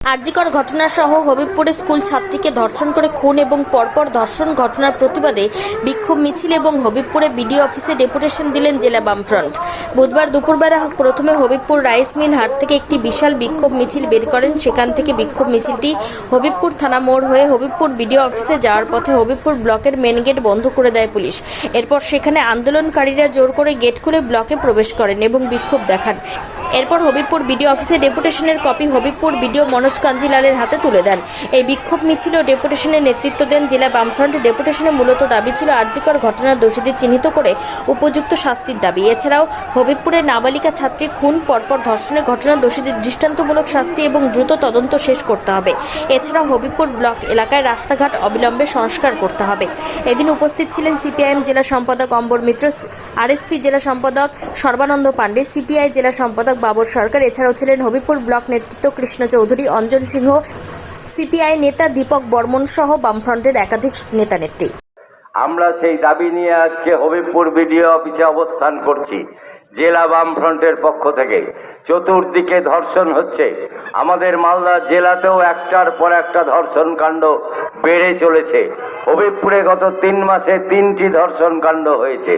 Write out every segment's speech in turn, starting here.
RG Kar ঘটনাসহ হবিবপুরে school ছাত্রীকে ধর্ষণ করে খুন এবং পরপর ধর্ষণ ঘটনার প্রতিবাদে বিক্ষোভ মিছিল এবং হবিবপুরে বিডিও অফিসে ডেপুটেশন দিলেন জেলা বামফ্রন্ট। বুধবার দুপুরবেলা প্রথমে হবিবপুর রাইস মিল হাট থেকে একটি বিশাল বিক্ষোভ মিছিল বের করেন। সেখান থেকে বিক্ষোভ মিছিলটি হবিবপুর থানা মোড় হয়ে হবিবপুর বিডিও অফিসে যাওয়ার পথে হবিবপুর ব্লকের মেন গেট বন্ধ করে দেয় পুলিশ। এরপর সেখানে আন্দোলনকারীরা জোর করে গেট খুলে ব্লকে প্রবেশ করেন এবং বিক্ষোভ দেখান। এরপর হবিবপুর বিডিও অফিসে ডেপুটেশনের কপি হবিবপুর বিডিও মনোজ কাঞ্জিলালের হাতে তুলে দেন। এই বিক্ষোভ মিছিল ও ডেপুটেশনের নেতৃত্ব দেন জেলা বামফ্রন্ট। ডেপুটেশনে মূলত দাবি ছিল আর্যিকর ঘটনার দোষীদের চিহ্নিত করে উপযুক্ত শাস্তির দাবি। এছাড়াও হবিবপুরের নাবালিকা ছাত্রীর খুন, পরপর ধর্ষণের ঘটনার দোষীদের দৃষ্টান্তমূলক শাস্তি এবং দ্রুত তদন্ত শেষ করতে হবে। এছাড়াও হবিবপুর ব্লক এলাকায় রাস্তাঘাট অবিলম্বে সংস্কার করতে হবে। এদিন উপস্থিত ছিলেন সিপিআইএম জেলা সম্পাদক অম্বর মিত্র, আরএসপি জেলা সম্পাদক সর্বানন্দ পাণ্ডে, সিপিআই জেলা সম্পাদক বাবর সরকার। এছাড়াও ছিলেন হবিপুর ব্লক নেতৃত্ব কৃষ্ণ চৌধুরী, অঞ্জন সিংহ, সিপিআই নেতা দীপক বর্মন সহ বামফ্রন্টের একাধিক নেতা নেত্রী। আমরা সেই দাবি নিয়ে আজকে হবিবপুর বিডিও অফিসে অবস্থান করছি, জেলা বামফ্রন্টের পক্ষ থেকে। চতুর্দিকে ধর্ষণ হচ্ছে। আমাদের মালদা জেলাতেও একটার পর একটা ধর্ষণ কাণ্ড বেড়ে চলেছে। হবিবপুরে গত তিন মাসে তিনটি ধর্ষণ কাণ্ড হয়েছে।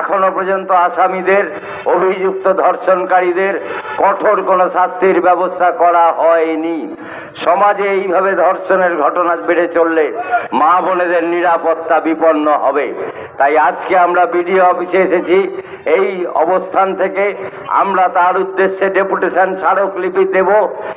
এখনও পর্যন্ত আসামিদের, অভিযুক্ত ধর্ষণকারীদের কঠোর কোনো শাস্তির ব্যবস্থা করা হয়নি। সমাজে এইভাবে ধর্ষণের ঘটনা বেড়ে চললে মা বোনেদের নিরাপত্তা বিপন্ন হবে। তাই আজকে আমরা বিডিও অফিসে এসেছি। এই অবস্থান থেকে আমরা তার উদ্দেশ্যে ডেপুটেশন স্মারকলিপি দেব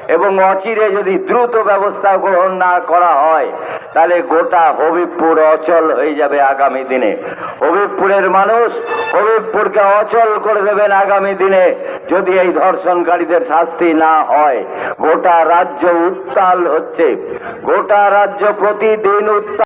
এবং অচিরে যদি দ্রুত ব্যবস্থা গ্রহণ না করা হয় তাহলে গোটা হবিবপুর অচল হয়ে যাবে আগামী দিনে। হবিবপুরের মানুষ হবিবপুরকে অচল করে দেবেন আগামী দিনে, যদি এই ধর্ষণকারীদের শাস্তি না হয়। গোটা রাজ্য উত্তাল হচ্ছে। গোটা রাজ্য প্রতিদিন উত্তাল